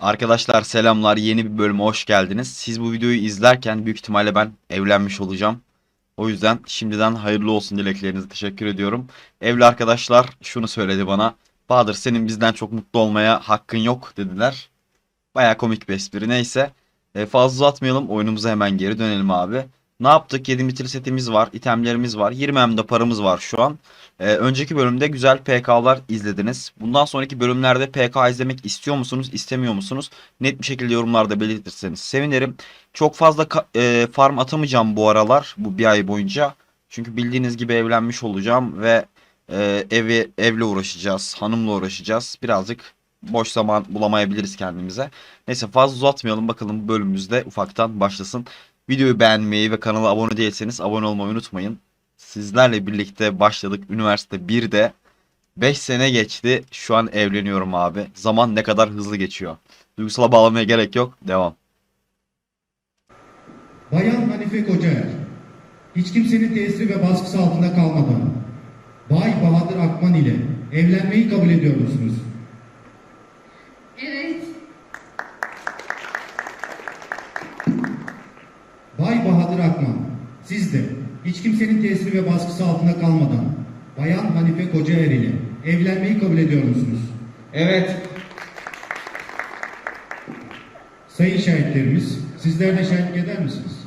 Arkadaşlar selamlar yeni bir bölüme hoş geldiniz. Siz bu videoyu izlerken büyük ihtimalle ben evlenmiş olacağım. O yüzden şimdiden hayırlı olsun dileklerinize teşekkür ediyorum. Evli arkadaşlar şunu söyledi bana. Bahadır senin bizden çok mutlu olmaya hakkın yok dediler. Baya komik bir espri neyse. E, fazla uzatmayalım oyunumuza hemen geri dönelim abi. Ne yaptık? 7 mitil setimiz var, itemlerimiz var, 20 hem de paramız var şu an. Ee, önceki bölümde güzel PK'lar izlediniz. Bundan sonraki bölümlerde PK izlemek istiyor musunuz, istemiyor musunuz? Net bir şekilde yorumlarda belirtirseniz sevinirim. Çok fazla e, farm atamayacağım bu aralar, bu bir ay boyunca. Çünkü bildiğiniz gibi evlenmiş olacağım ve e, evi evle uğraşacağız, hanımla uğraşacağız. Birazcık boş zaman bulamayabiliriz kendimize. Neyse fazla uzatmayalım bakalım bölümümüzde ufaktan başlasın. Videoyu beğenmeyi ve kanala abone değilseniz abone olmayı unutmayın. Sizlerle birlikte başladık üniversite 1'de. 5 sene geçti. Şu an evleniyorum abi. Zaman ne kadar hızlı geçiyor. Duygusala bağlamaya gerek yok. Devam. Bayan Hanife Kocaer, hiç kimsenin tesiri ve baskısı altında kalmadan Bay Bahadır Akman ile evlenmeyi kabul ediyor musunuz? Evet, Bay Bahadır Akman, siz de hiç kimsenin tesiri ve baskısı altında kalmadan Bayan Hanife Kocaer ile evlenmeyi kabul ediyor musunuz? Evet, Sayın şahitlerimiz, sizler de şahitlik eder misiniz?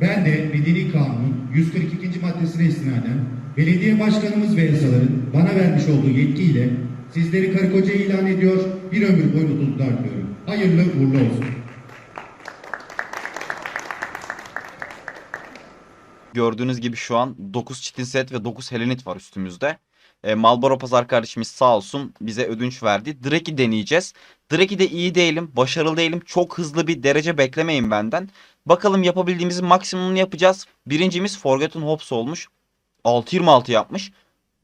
Ben de Medeni Kanun'un 142. maddesine istinaden belediye başkanımız ve yasaların bana vermiş olduğu yetkiyle sizleri karı koca ilan ediyor, bir ömür boyu mutluluklar diliyorum. Hayırlı uğurlu olsun. Gördüğünüz gibi şu an 9 çitin set ve 9 Helenit var üstümüzde. E, Malboro Pazar kardeşimiz sağ olsun bize ödünç verdi. Drake'i deneyeceğiz. Drake'i iyi değilim, başarılı değilim. Çok hızlı bir derece beklemeyin benden. Bakalım yapabildiğimizin maksimumunu yapacağız. Birincimiz Forgotten Hops olmuş. 6.26 yapmış.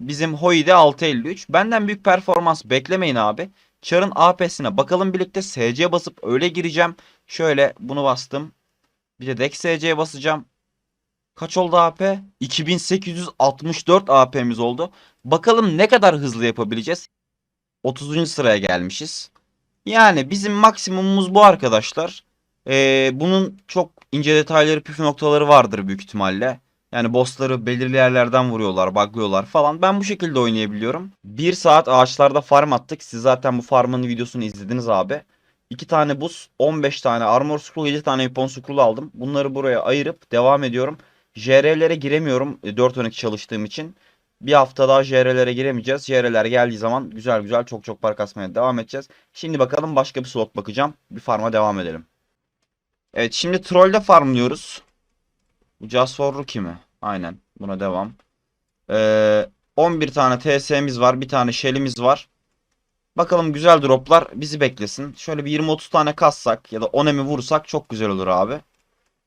Bizim Hoi de 6.53. Benden büyük performans beklemeyin abi. Char'ın AP'sine bakalım birlikte SC basıp öyle gireceğim. Şöyle bunu bastım. Bir de Dex SC'ye basacağım. Kaç oldu AP? 2864 AP'miz oldu. Bakalım ne kadar hızlı yapabileceğiz. 30. sıraya gelmişiz. Yani bizim maksimumumuz bu arkadaşlar. Ee, bunun çok ince detayları, püf noktaları vardır büyük ihtimalle. Yani bossları belirli yerlerden vuruyorlar, baglıyorlar falan. Ben bu şekilde oynayabiliyorum. 1 saat ağaçlarda farm attık. Siz zaten bu farmın videosunu izlediniz abi. 2 tane buz, 15 tane armor scroll, 7 tane weapon scroll aldım. Bunları buraya ayırıp devam ediyorum. JR'lere giremiyorum 4 12 çalıştığım için. Bir hafta daha JR'lere giremeyeceğiz. JR'ler geldiği zaman güzel güzel çok çok para kasmaya devam edeceğiz. Şimdi bakalım başka bir slot bakacağım. Bir farma devam edelim. Evet şimdi trollde farmlıyoruz. Just for Rookie mi? Aynen buna devam. Ee, 11 tane TS'miz var. Bir tane Shell'imiz var. Bakalım güzel droplar bizi beklesin. Şöyle bir 20-30 tane kassak ya da 10 emi vursak çok güzel olur abi.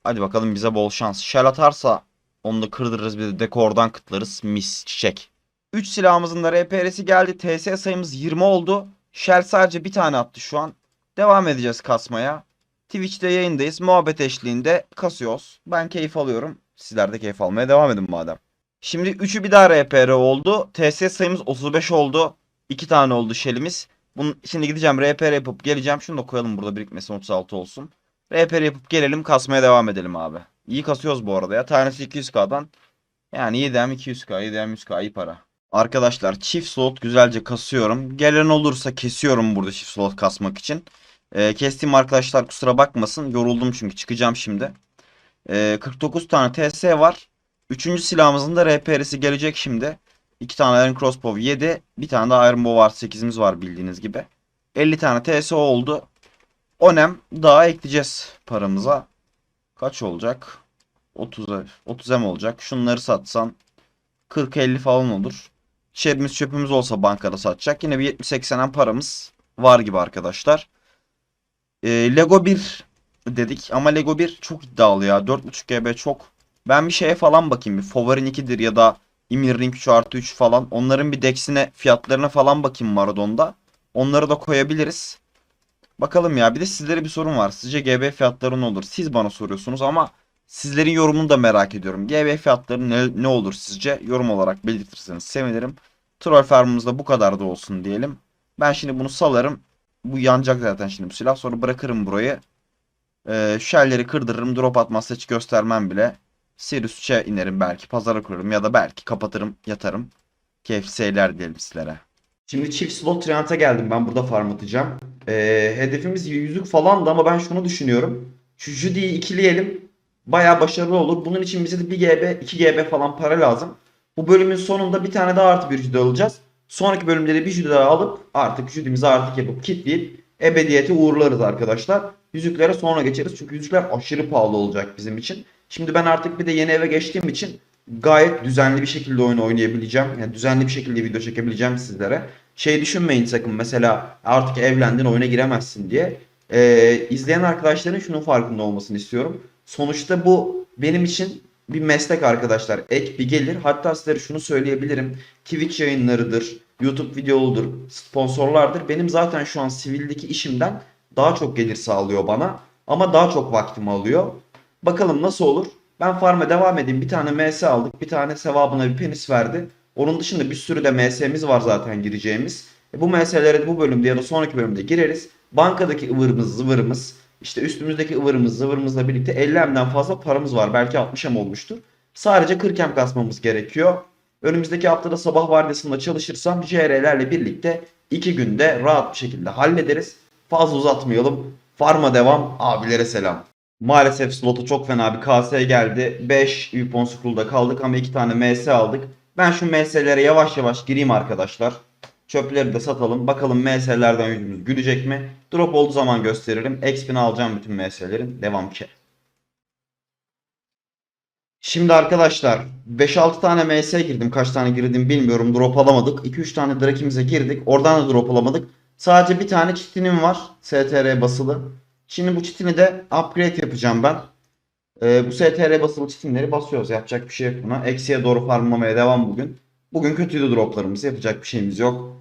Hadi bakalım bize bol şans. Shell atarsa onu da kırdırırız bir de dekordan kıtlarız. Mis çiçek. 3 silahımızın da RPR'si geldi. TS sayımız 20 oldu. Shell sadece bir tane attı şu an. Devam edeceğiz kasmaya. Twitch'te yayındayız. Muhabbet eşliğinde kasıyoruz. Ben keyif alıyorum. Sizler de keyif almaya devam edin madem. Şimdi 3'ü bir daha RPR oldu. TS sayımız 35 oldu. 2 tane oldu Shell'imiz. Bunun, şimdi gideceğim RPR yapıp geleceğim. Şunu da koyalım burada birikmesin 36 olsun. RPR yapıp gelelim kasmaya devam edelim abi. İyi kasıyoruz bu arada ya. Tanesi 200k'dan. Yani 7M 200k, 7M 100k iyi para. Arkadaşlar çift slot güzelce kasıyorum. Gelen olursa kesiyorum burada çift slot kasmak için. Ee, kestiğim arkadaşlar kusura bakmasın. Yoruldum çünkü çıkacağım şimdi. Ee, 49 tane TS var. Üçüncü silahımızın da RPR'si gelecek şimdi. 2 tane Iron Crossbow 7. Bir tane de Iron Bow var 8'imiz var bildiğiniz gibi. 50 tane TS oldu. Onem daha ekleyeceğiz paramıza. Kaç olacak? 30 30 M olacak. Şunları satsan 40-50 falan olur. Çerimiz çöpümüz olsa bankada satacak. Yine bir 70-80 M paramız var gibi arkadaşlar. Ee, Lego 1 dedik ama Lego 1 çok iddialı ya. 4.5 GB çok. Ben bir şeye falan bakayım. Bir Favorin 2'dir ya da Imir Ring 3 artı 3 falan. Onların bir dexine fiyatlarına falan bakayım Maradon'da. Onları da koyabiliriz. Bakalım ya bir de sizlere bir sorun var. Sizce GB fiyatları ne olur? Siz bana soruyorsunuz ama sizlerin yorumunu da merak ediyorum. GB fiyatları ne, ne olur sizce? Yorum olarak belirtirseniz sevinirim. Troll farmımızda bu kadar da olsun diyelim. Ben şimdi bunu salarım. Bu yanacak zaten şimdi bu silah. Sonra bırakırım burayı. Ee, shell'leri kırdırırım. Drop atmazsa hiç göstermem bile. Sirius 3'e inerim belki. Pazara kurarım ya da belki kapatırım yatarım. Keyifli seyirler diyelim sizlere. Şimdi çift slot Triant'a geldim. Ben burada farm atacağım. Ee, hedefimiz yüzük falan da ama ben şunu düşünüyorum. Şu Judy'yi ikileyelim. Bayağı başarılı olur. Bunun için bize de 1 GB, 2 GB falan para lazım. Bu bölümün sonunda bir tane daha artı bir Judy alacağız. Sonraki bölümde de bir Judy daha alıp artık Judy'mizi artık yapıp kitleyip ebediyete uğurlarız arkadaşlar. Yüzüklere sonra geçeriz. Çünkü yüzükler aşırı pahalı olacak bizim için. Şimdi ben artık bir de yeni eve geçtiğim için gayet düzenli bir şekilde oyun oynayabileceğim. Yani düzenli bir şekilde video çekebileceğim sizlere. Şey düşünmeyin sakın mesela artık evlendin oyuna giremezsin diye. Ee, izleyen arkadaşların şunun farkında olmasını istiyorum. Sonuçta bu benim için bir meslek arkadaşlar. Ek bir gelir. Hatta sizlere şunu söyleyebilirim. Twitch yayınlarıdır, YouTube videoludur, sponsorlardır. Benim zaten şu an sivildeki işimden daha çok gelir sağlıyor bana. Ama daha çok vaktimi alıyor. Bakalım nasıl olur. Ben farm'a devam edeyim. Bir tane MS aldık. Bir tane sevabına bir penis verdi. Onun dışında bir sürü de MS'miz var zaten gireceğimiz. E bu MS'lere bu bölümde ya da sonraki bölümde gireriz. Bankadaki ıvırımız zıvırımız işte üstümüzdeki ıvırımız zıvırımızla birlikte 50M'den fazla paramız var. Belki 60M olmuştur. Sadece 40M kasmamız gerekiyor. Önümüzdeki haftada sabah vardiyasında çalışırsam JR'lerle birlikte 2 günde rahat bir şekilde hallederiz. Fazla uzatmayalım. Farma devam. Abilere selam. Maalesef slota çok fena bir KS geldi. 5 Yupon Scroll'da kaldık ama 2 tane MS aldık. Ben şu MS'lere yavaş yavaş gireyim arkadaşlar. Çöpleri de satalım. Bakalım MS'lerden yüzümüz gülecek mi? Drop olduğu zaman gösteririm. XP'ni alacağım bütün MS'lerin. Devam ki. Şimdi arkadaşlar 5-6 tane MS girdim. Kaç tane girdim bilmiyorum. Drop alamadık. 2-3 tane Drake'imize girdik. Oradan da drop alamadık. Sadece bir tane çitinim var. STR basılı. Şimdi bu çitini de upgrade yapacağım ben. Ee, bu STR basılı çitinleri basıyoruz. Yapacak bir şey yok buna. Eksiye doğru farmlamaya devam bugün. Bugün kötüydü droplarımız. Yapacak bir şeyimiz yok.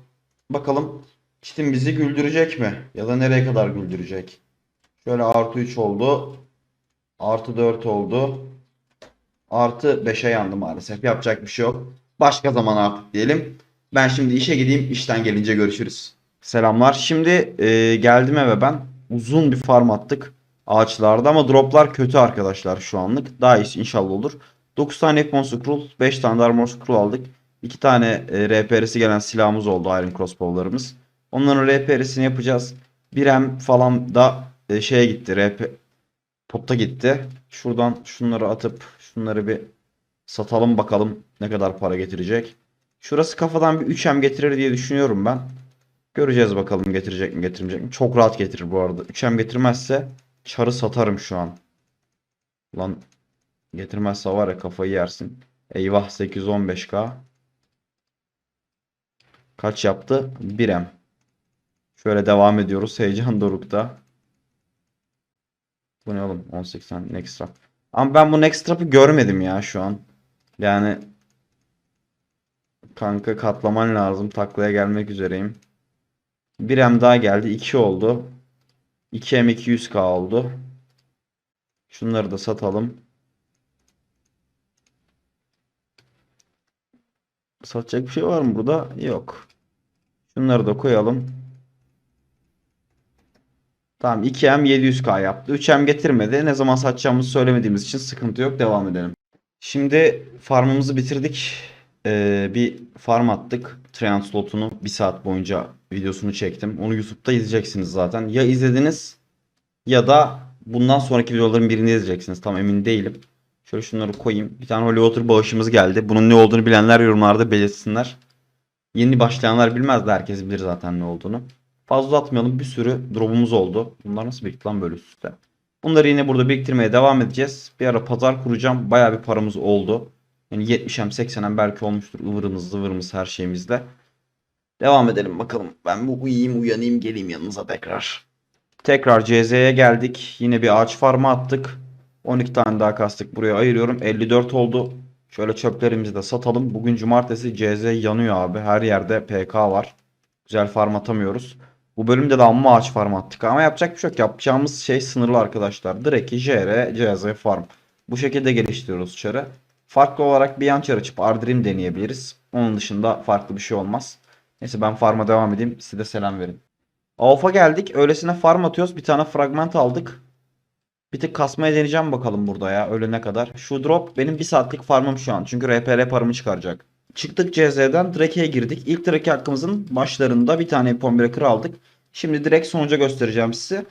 Bakalım çitin bizi güldürecek mi? Ya da nereye kadar güldürecek? Şöyle artı 3 oldu. Artı 4 oldu. Artı 5'e yandı maalesef. Yapacak bir şey yok. Başka zaman artık diyelim. Ben şimdi işe gideyim. İşten gelince görüşürüz. Selamlar. Şimdi e, geldim eve ben. Uzun bir farm attık ağaçlarda ama droplar kötü arkadaşlar şu anlık. Daha iyisi inşallah olur. 9 tane Epon Scroll, 5 tane de Armor aldık. 2 tane e, RPR'si gelen silahımız oldu Iron Crossbow'larımız. Onların RPR'sini yapacağız. 1M falan da e, şeye gitti. RP Popta gitti. Şuradan şunları atıp şunları bir satalım bakalım ne kadar para getirecek. Şurası kafadan bir 3M getirir diye düşünüyorum ben. Göreceğiz bakalım getirecek mi getirmeyecek mi. Çok rahat getirir bu arada. 3M getirmezse çarı satarım şu an. Lan getirmezse var ya kafayı yersin. Eyvah 815k. Kaç yaptı? 1M. Şöyle devam ediyoruz. Heyecan dorukta. Bu ne oğlum? 1080 next trap. Ama ben bu next trap'ı görmedim ya şu an. Yani kanka katlaman lazım. Taklaya gelmek üzereyim. 1M daha geldi. 2 oldu. 2M 200k oldu. Şunları da satalım. Satacak bir şey var mı burada? Yok. Şunları da koyalım. Tamam 2M 700k yaptı. 3M getirmedi. Ne zaman satacağımızı söylemediğimiz için sıkıntı yok. Devam edelim. Şimdi farmımızı bitirdik. Ee, bir farm attık. Treant slotunu bir saat boyunca videosunu çektim. Onu YouTube'da izleyeceksiniz zaten. Ya izlediniz ya da bundan sonraki videoların birinde izleyeceksiniz. Tam emin değilim. Şöyle şunları koyayım. Bir tane Water bağışımız geldi. Bunun ne olduğunu bilenler yorumlarda belirtsinler. Yeni başlayanlar bilmez de herkes bilir zaten ne olduğunu. Fazla uzatmayalım. Bir sürü drop'umuz oldu. Bunlar nasıl birikti lan böyle üst üste? Bunları yine burada biriktirmeye devam edeceğiz. Bir ara pazar kuracağım. Bayağı bir paramız oldu. Yani 70'em 80'em belki olmuştur. ıvırımız zıvırımız her şeyimizle. Devam edelim bakalım. Ben bu uyuyayım uyanayım geleyim yanınıza tekrar. Tekrar CZ'ye geldik. Yine bir ağaç farmı attık. 12 tane daha kastık. Buraya ayırıyorum. 54 oldu. Şöyle çöplerimizi de satalım. Bugün cumartesi CZ yanıyor abi. Her yerde PK var. Güzel farm atamıyoruz. Bu bölümde de amma ağaç farm attık. Ama yapacak bir şey yok. Yapacağımız şey sınırlı arkadaşlar. Direkt JR, CZ farm. Bu şekilde geliştiriyoruz çarı. Farklı olarak bir yan çar açıp Ardrim deneyebiliriz. Onun dışında farklı bir şey olmaz. Neyse ben farma devam edeyim. Size de selam verin. AWP'a geldik. Öylesine farm atıyoruz. Bir tane fragment aldık. Bir tık kasmaya deneyeceğim bakalım burada ya ölene kadar. Şu drop benim bir saatlik farmım şu an. Çünkü RPR paramı çıkaracak. Çıktık CZ'den Drake'e girdik. İlk Drake hakkımızın başlarında bir tane Ipon Breaker aldık. Şimdi direkt sonuca göstereceğim size.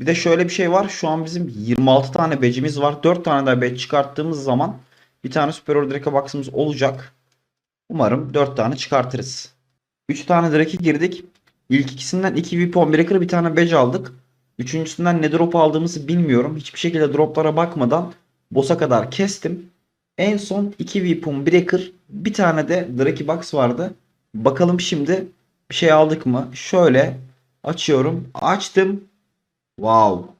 Bir de şöyle bir şey var. Şu an bizim 26 tane becimiz var. 4 tane daha badge çıkarttığımız zaman bir tane Superior Drake'e box'ımız olacak. Umarım 4 tane çıkartırız. 3 tane Drake'e girdik. İlk ikisinden 2 Weapon Breaker bir tane badge aldık. Üçüncüsünden ne drop aldığımızı bilmiyorum. Hiçbir şekilde droplara bakmadan boss'a kadar kestim. En son 2 Weapon Breaker bir tane de Draki Box vardı. Bakalım şimdi bir şey aldık mı? Şöyle açıyorum. Açtım. Wow.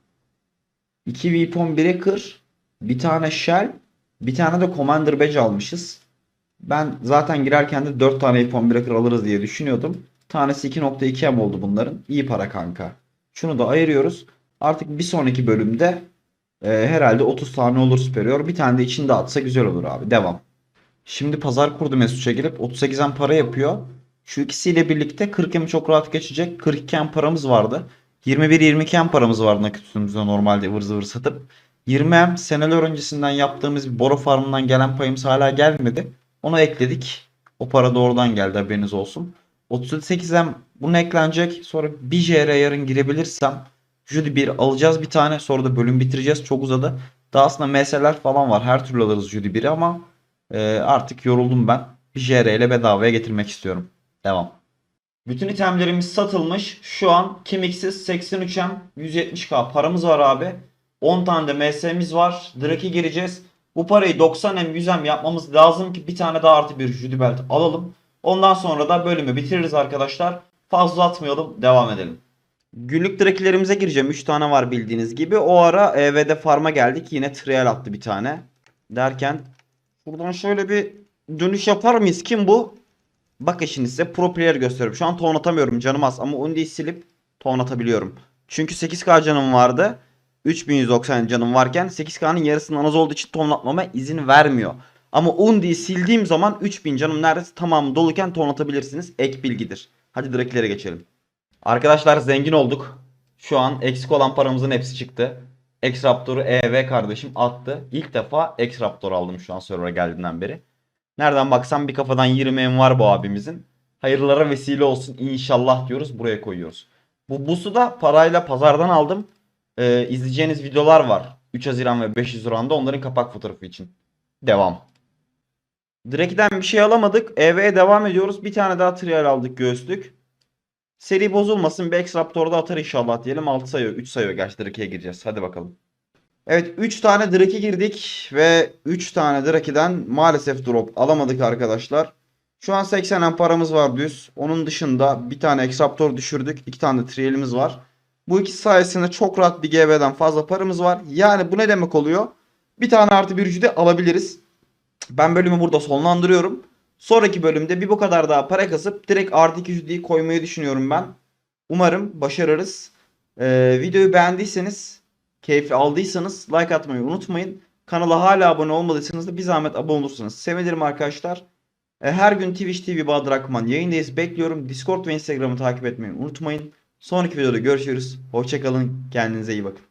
2 Weapon Breaker, bir tane Shell, bir tane de Commander Badge almışız. Ben zaten girerken de 4 tane Weapon Breaker alırız diye düşünüyordum. Tanesi 2.2 M oldu bunların. İyi para kanka. Şunu da ayırıyoruz. Artık bir sonraki bölümde e, herhalde 30 tane olur superior. Bir tane de içinde atsa güzel olur abi. Devam. Şimdi pazar kurdu Mesut'a girip 38 M para yapıyor. Şu ikisiyle birlikte 40 M çok rahat geçecek. 42 M paramız vardı. 21-22 M paramız vardı nakit üstümüzde normalde ıvır zıvır satıp. 20 M seneler öncesinden yaptığımız bir Boro Farm'dan gelen payımız hala gelmedi. Onu ekledik. O para doğrudan geldi haberiniz olsun. 38'em bunu eklenecek. Sonra bir JR yarın girebilirsem Judy 1 alacağız bir tane. Sonra da bölüm bitireceğiz. Çok uzadı. Daha aslında MS'ler falan var. Her türlü alırız Judy 1'i ama e, artık yoruldum ben. Bir JR ile bedavaya getirmek istiyorum. Devam. Bütün itemlerimiz satılmış. Şu an kemiksiz 83M 170k paramız var abi. 10 tane de MS'miz var. Drake'e gireceğiz. Bu parayı 90M 100M yapmamız lazım ki bir tane daha artı bir Judy Belt alalım. Ondan sonra da bölümü bitiririz arkadaşlar. Fazla atmayalım. Devam edelim. Günlük drakilerimize gireceğim. 3 tane var bildiğiniz gibi. O ara EV'de farma geldik. Yine trial attı bir tane. Derken buradan şöyle bir dönüş yapar mıyız? Kim bu? Bakın şimdi size pro player gösteriyorum. Şu an ton atamıyorum canım az ama Undi'yi silip ton atabiliyorum. Çünkü 8k canım vardı. 3190 canım varken 8k'nın yarısından az olduğu için ton atmama izin vermiyor. Ama Undi'yi sildiğim zaman 3000 canım neredeyse tamam doluken ton atabilirsiniz. Ek bilgidir. Hadi direklere geçelim. Arkadaşlar zengin olduk. Şu an eksik olan paramızın hepsi çıktı. X-Raptor'u EV kardeşim attı. İlk defa X-Raptor aldım şu an server'a geldiğinden beri. Nereden baksam bir kafadan 20 en var bu abimizin. Hayırlara vesile olsun inşallah diyoruz. Buraya koyuyoruz. Bu busu da parayla pazardan aldım. Ee, izleyeceğiniz videolar var. 3 Haziran ve 5 Haziran'da onların kapak fotoğrafı için. Devam. Drake'den bir şey alamadık. EV'ye devam ediyoruz. Bir tane daha trial aldık göğüslük. Seri bozulmasın. Bir X-Raptor'da atar inşallah diyelim. 6 sayıyor. 3 sayıyor. Gerçi Drake'ye gireceğiz. Hadi bakalım. Evet 3 tane Drake'e girdik. Ve 3 tane Drake'den maalesef drop alamadık arkadaşlar. Şu an 80 en paramız var düz. Onun dışında bir tane X-Raptor düşürdük. 2 tane de trialimiz var. Bu ikisi sayesinde çok rahat bir GB'den fazla paramız var. Yani bu ne demek oluyor? Bir tane artı bir ücreti alabiliriz. Ben bölümü burada sonlandırıyorum. Sonraki bölümde bir bu kadar daha para kasıp direkt artı 2 ücreti koymayı düşünüyorum ben. Umarım başarırız. Ee, videoyu beğendiyseniz, keyif aldıysanız like atmayı unutmayın. Kanala hala abone olmadıysanız da bir zahmet abone olursanız sevinirim arkadaşlar. Ee, her gün Twitch TV Bahadır yayındayız. Bekliyorum. Discord ve Instagram'ı takip etmeyi unutmayın. Sonraki videoda görüşürüz. Hoşçakalın. Kendinize iyi bakın.